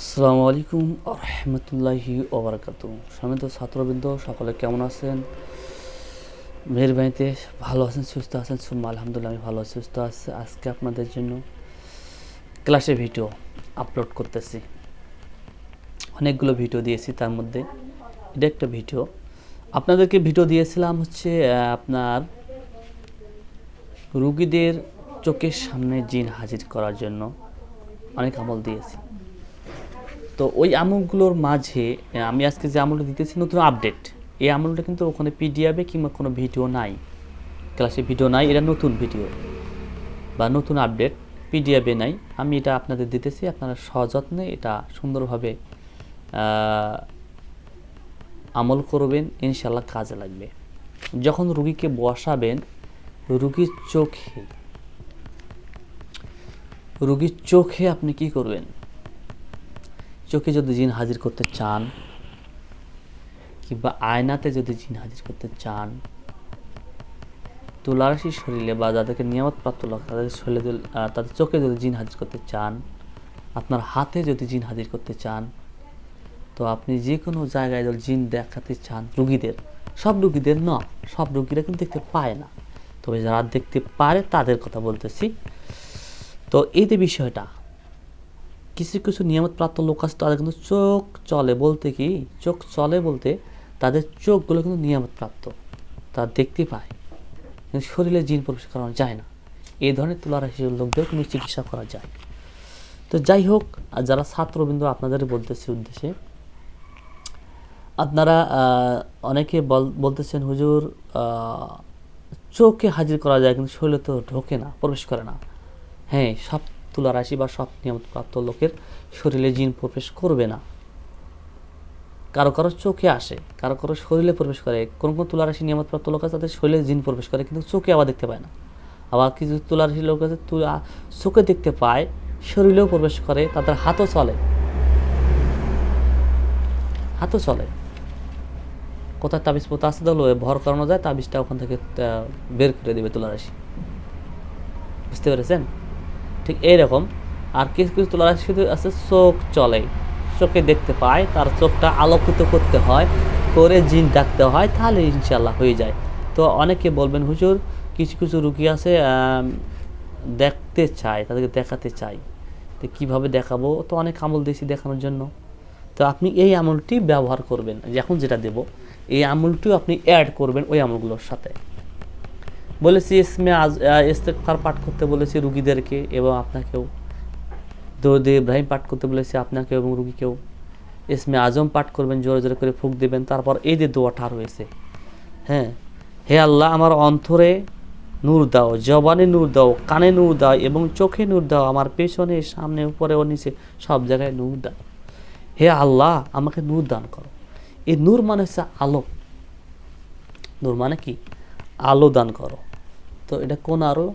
আসসালামু আলাইকুম রহমতুল্লাহি ওবরাকাতু সমিত ছাত্রবৃন্দ, সকলে কেমন আছেন? মেয়ের বাড়িতে ভালো আছেন, সুস্থ আছেন? সুম্মা, আলহামদুলিল্লাহ, আমি ভালো আছি, সুস্থ আছি। আজকে আপনাদের জন্য ক্লাসে ভিডিও আপলোড করতেছি। অনেকগুলো ভিডিও দিয়েছি তার মধ্যে। এটা একটা ভিডিও। আপনাদেরকে ভিডিও দিয়েছিলাম হচ্ছে আপনার রুগীদের চোখের সামনে জিন হাজির করার জন্য অনেক আমল দিয়েছি। তো ওই আমলগুলোর মাঝে আমি আজকে যে আমলটা দিতেছি নতুন আপডেট, এই আমলটা কিন্তু ওখানে পিডিএফে কিংবা কোনো ভিডিও নাই। ক্লাসে ভিডিও নাই, এটা নতুন ভিডিও বা নতুন আপডেট পিডিএফে নাই। আমি এটা আপনাদের দিতেছি, আপনারা সযত্নে এটা সুন্দরভাবে আমল করবেন ইনশাল্লাহ কাজে লাগবে। যখন রুগীকে বসাবেন, রুগীর চোখে রুগীর চোখে আপনি কি করবেন? চোখে যদি জিন হাজির করতে চান, কিংবা আয়নাতে যদি জিন হাজির করতে চান, তুলারাশির শরীরে বা যাদেরকে নিয়ামত প্রাপ্ত লোক, তাদের শরীরে তাদের চোখে যদি জিন হাজির করতে চান, আপনার হাতে যদি জিন হাজির করতে চান, তো আপনি যে কোনো জায়গায় যদি জিন দেখাতে চান, রুগীদের, সব রুগীদের না, সব রুগীরা কিন্তু দেখতে পায় না। তবে যারা দেখতে পারে তাদের কথা বলতেছি। তো এই যে বিষয়টা কিছু কিছু নিয়ামত প্রাপ্ত লোক আছে, তাদের কিন্তু চোখ চলে বলতে কি, চোখ চলে বলতে তাদের চোখগুলো কিন্তু নিয়ামত প্রাপ্ত তারা দেখতে পায়। কিন্তু শরীরে জিন প্রবেশ করানো যায় না। এই ধরনের তুলারাশি লোকদের কিন্তু চিকিৎসা করা যায়। তো যাই হোক যারা ছাত্রবৃন্দ, আপনাদের বলতেছি উদ্দেশ্যে, আপনারা অনেকে বল- বলতেছেন, হুজুর চোখে হাজির করা যায়, কিন্তু শরীরে তো ঢোকে না, প্রবেশ করে না। হ্যাঁ সব তুলা রাশি বা সব নিয়মপ্রাপ্ত লোকের শরীরে জিন প্রবেশ করবে না। কারও কারও চোখে আসে, কারও কারও শরীরে প্রবেশ করে। কোন কোন তুলা রাশি নিয়মপ্রাপ্ত লোক আছে, তাদের শরীরে জিন প্রবেশ করে, কিন্তু চোখে আবার দেখতে পায় না। আবার কিছু তুলা রাশি লোক আছে, তুলা চোখে দেখতে পায়, শরীরেও প্রবেশ করে, তাদের হাতও চলে। হাতও চলে। কোথায় তাবিজ পোতা আছে তো ভর করানো যায়, তাবিজটা ওখান থেকে বের করে দেবে তুলা রাশি। বুঝতে পেরেছেন? ঠিক এইরকম। আর কিছু কিছু তুলা রাশি শুধু আছে, চোখ চলে। চোখে দেখতে পায়, তার চোখটা আলোকিত করতে হয়, করে জিন ডাকতে হয়, তাহলে ইনশাল্লাহ হয়ে যায়। তো অনেকে বলবেন, হুজুর, কিছু কিছু রুগী আছে দেখতে চায়, তাদেরকে দেখাতে চাই। তো কীভাবে দেখাবো? তো অনেক আমল দিয়েছি দেখানোর জন্য। তো আপনি এই আমলটি ব্যবহার করবেন এখন যেটা দেব, এই আমলটিও আপনি অ্যাড করবেন ওই আমলগুলোর সাথে। বলেছি, ইসমে আজ ইস্তেকফার পাঠ করতে বলেছি রুগীদেরকে এবং আপনাকেও। দৌদে ইব্রাহিম পাঠ করতে বলেছি আপনাকে এবং রুগীকেও। ইসমে আজম পাঠ করবেন, জোরে জোরে করে ফুক দেবেন। তারপর এই যে দোয়াটা রয়েছে হ্যাঁ হে আল্লাহ, আমার অন্তরে নূর দাও, জবানে নূর দাও, কানে নূর দাও এবং চোখে নূর দাও, আমার পেছনে, সামনে, উপরে ও নিচে সব জায়গায় নূর দাও। হে আল্লাহ, আমাকে নূর দান করো। এই নূর মানে হচ্ছে আলো। নূর মানে কি? আলো দান করো। তো এটা কোন আলো?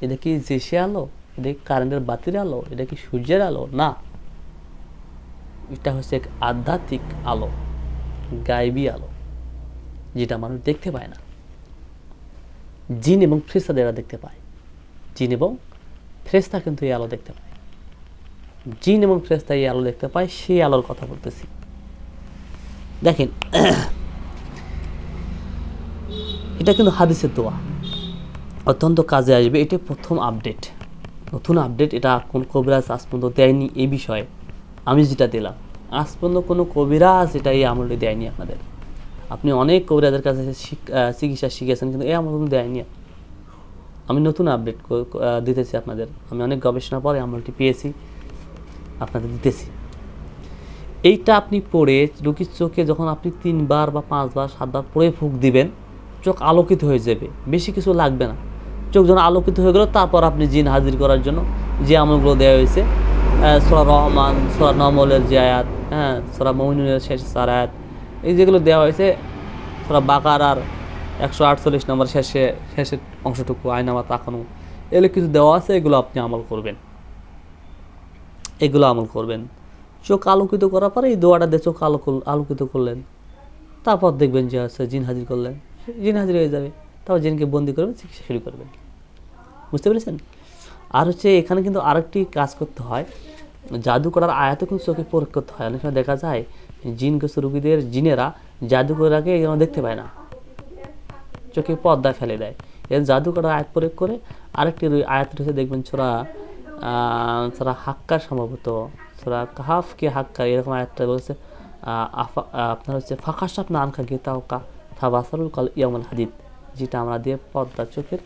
এটা কি জেসে আলো? এটা কি কারেন্টের বাতির আলো? এটা কি সূর্যের আলো? না। এটা হচ্ছে এক আধ্যাত্মিক আলো গায়েবী আলো, যেটা মানুষ দেখতে পায় না। জিন এবং ফ্রেস্তাদের এরা দেখতে পায়। জিন এবং ফ্রেস্তা কিন্তু এই আলো দেখতে পায়। জিন এবং ফ্রেস্তা এই আলো দেখতে পায়, সেই আলোর কথা বলতেছি। দেখেন, এটা কিন্তু হাদিসের দোয়া। অত্যন্ত কাজে আসবে এটা প্রথম আপডেট নতুন আপডেট এটা কোন কবিরাজ আজ পর্যন্ত দেয়নি এই বিষয়ে। আমি যেটা দিলাম, আজ পর্যন্ত কোনো কবিরাজ এটা এই আমলটি দেয়নি আপনাদের। আপনি অনেক কবিরাজের কাছে চিকিৎসা শিখেছেন কিন্তু এই আমল দেয়নি। আমি নতুন আপডেট দিতেছি আপনাদের। আমি অনেক গবেষণা পরে আমলটি পেয়েছি, আপনাদের দিতেছি। এইটা আপনি পড়ে রুগীর চোখে যখন আপনি তিনবার বা পাঁচবার, সাতবার পড়ে ফুক দিবেন, চোখ আলোকিত হয়ে যাবে। বেশি কিছু লাগবে না। চোখ যখন আলোকিত হয়ে গেল, তারপর আপনি জিন হাজির করার জন্য যে আমলগুলো দেওয়া হয়েছে সোরা রহমান, সোরা নমলের যে আয়াত হ্যাঁ সোরা মমিনুলের শেষ চার আয়াত, এই যেগুলো দেওয়া হয়েছে, সোরা বাকার আর একশো আটচল্লিশ নম্বর শেষে, শেষের অংশটুকু আয়নামা তাকানো এগুলো কিছু দেওয়া আছে, এগুলো আপনি আমল করবেন। এগুলো আমল করবেন। চোখ আলোকিত করার পরে এই দোয়াটা দিয়ে চোখ আলো আলোকিত করলেন। তারপর দেখবেন যে আছে জিন হাজির করলেন। জিন হাজির হয়ে যাবে। তারপর জিনকে বন্দি করবেন, চিকিৎসা শুরু করবেন। বুঝতে পেরেছেন? আর হচ্ছে এখানে কিন্তু আরেকটি কাজ করতে হয়। জাদু করার আয়াতও কিন্তু চোখে প্রয়োগ করতে হয়। অনেক সময় দেখা যায় জিনগ্রস্ত রুগীদের জিনেরা জাদু করাকে যেন দেখতে পায় না। চোখে পর্দা ফেলে দেয়। এর জাদু করার আয়াত প্রয়োগ করে আরেকটি আয়াত রয়েছে, দেখবেন ছোড়া ছোড়া হাক্কার সম্ভবত। ছোড়া কাহাফ কে হাক্কার এরকম আয়াতটা বলছে। আপনার হচ্ছে ফাঁকাশাপ না আনখা গীতা ওকা থাবাসারুল কাল ইয়ামুল হাদিদ, যেটা আমরা দিয়ে পর্দা চোখের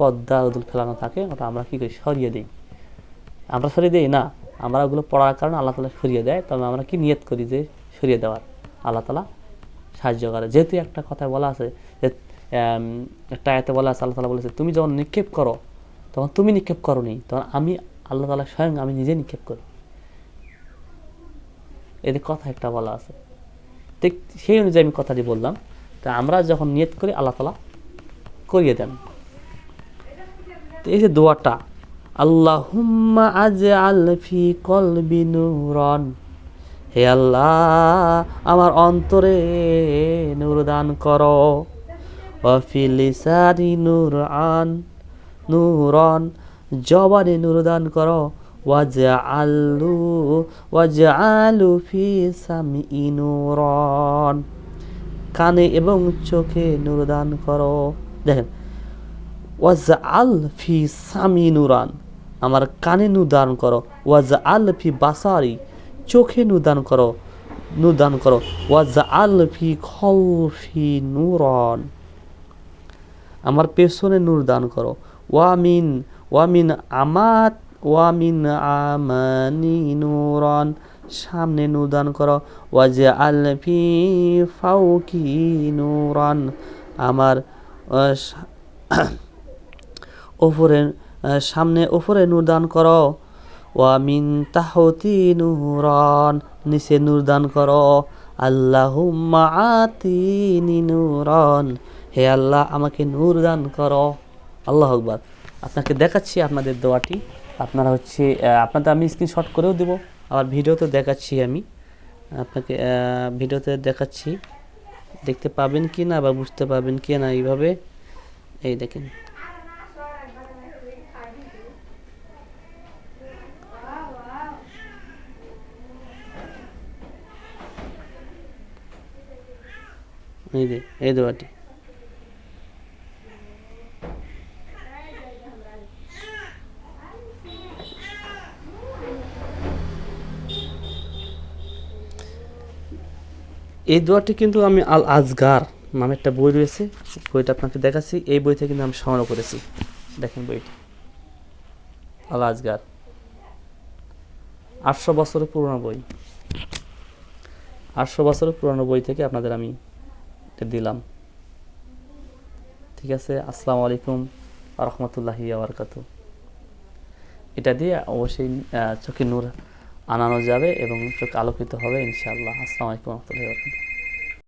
পর্দা ওদুল ফেলানো থাকে, ওটা আমরা কী করি? সরিয়ে দিই। আমরা সরিয়ে দিই? না। আমরা ওগুলো পড়ার কারণে আল্লাহ তালা সরিয়ে দেয়। তবে আমরা কি নিয়ত করি যে সরিয়ে দেওয়ার? আল্লাহ তালা সাহায্য করে। যেহেতু একটা কথা বলা আছে যে একটা আয়াতে বলা আছে, আল্লাহ তালা বলেছে, তুমি যখন নিক্ষেপ করো, তখন তুমি নিক্ষেপ করো নি তখন আমি, আল্লাহ তালা স্বয়ং আমি নিজে নিক্ষেপ করি। এদের কথা একটা বলা আছে। ঠিক সেই অনুযায়ী আমি কথাটি বললাম। তা আমরা যখন নিয়ত করি, আল্লাহ তালা করিয়ে দেন। তো এই যে দোয়াটা, আল্লাহুম্মা আজ আলফি কলবি নুরন। হে আল্লাহ, আমার অন্তরে নূর দান করো। অফিলিসারি নূর আন নূরন, জবানে নূর দান করো। ওয়াজা আল্লু ওয়াজা আলু ফি সামি নূরন। কানে এবং চোখে নূর দান করো। দেখেন ওয়াজ আল ফি সামি নুরান। আমার কানে নুদান করো। ওয়াজ আল ফি বাসারি। চোখে নুদান করো। নুদান করো। ওয়াজ আল ফি খলফি নুরন। আমার পেছনে নূর দান করো ওয়ামিন ওয়ামিন আমাত ওয়ামিন আমানি নুরন। সামনে নুদান দান করো। ওয়াজে আল ফি ফাউকি নুরন। আমার ওপরে সামনে ওপরে নূর দান করো ওয়ামিন তাহতি নূরন, নিচে নূর দান করো। আল্লাহুম্মা আতিনি নূরন, হে আল্লাহ, আমাকে নূর দান করো। আল্লাহ আকবার। আপনাকে দেখাচ্ছি আপনাদের দোয়াটি। আপনারা হচ্ছে আপনাদের আমি স্ক্রিনশট করেও দেবো। আবার ভিডিওতে দেখাচ্ছি আমি। আপনাকে ভিডিওতে দেখাচ্ছি। দেখতে পাবেন কি না বা বুঝতে পারবেন কি না এইভাবে? এই দেখেন। এই যে, এই দোয়াটি। এই দোয়াটি কিন্তু আমি আল আজগার নামে একটা বই রয়েছে বইটা আপনাকে দেখাচ্ছি। এই বইটা কিন্তু আমি সংগ্রহ করেছি। দেখেন বইটি। আল আজগার আটশো বছরের পুরনো বই। আটশো বছরের পুরনো বই থেকে আপনাদের আমি এটা দিলাম। ঠিক আছে? আসসালামু আলাইকুম রহমতুল্লাহি আবরকাত এটা দিয়ে অবশ্যই চোখে নূর আনানো যাবে এবং চোখ আলোকিত হবে ইনশাআল্লাহ। আসসালামু আলাইকুম রহমতুল্লাহি আবরকাত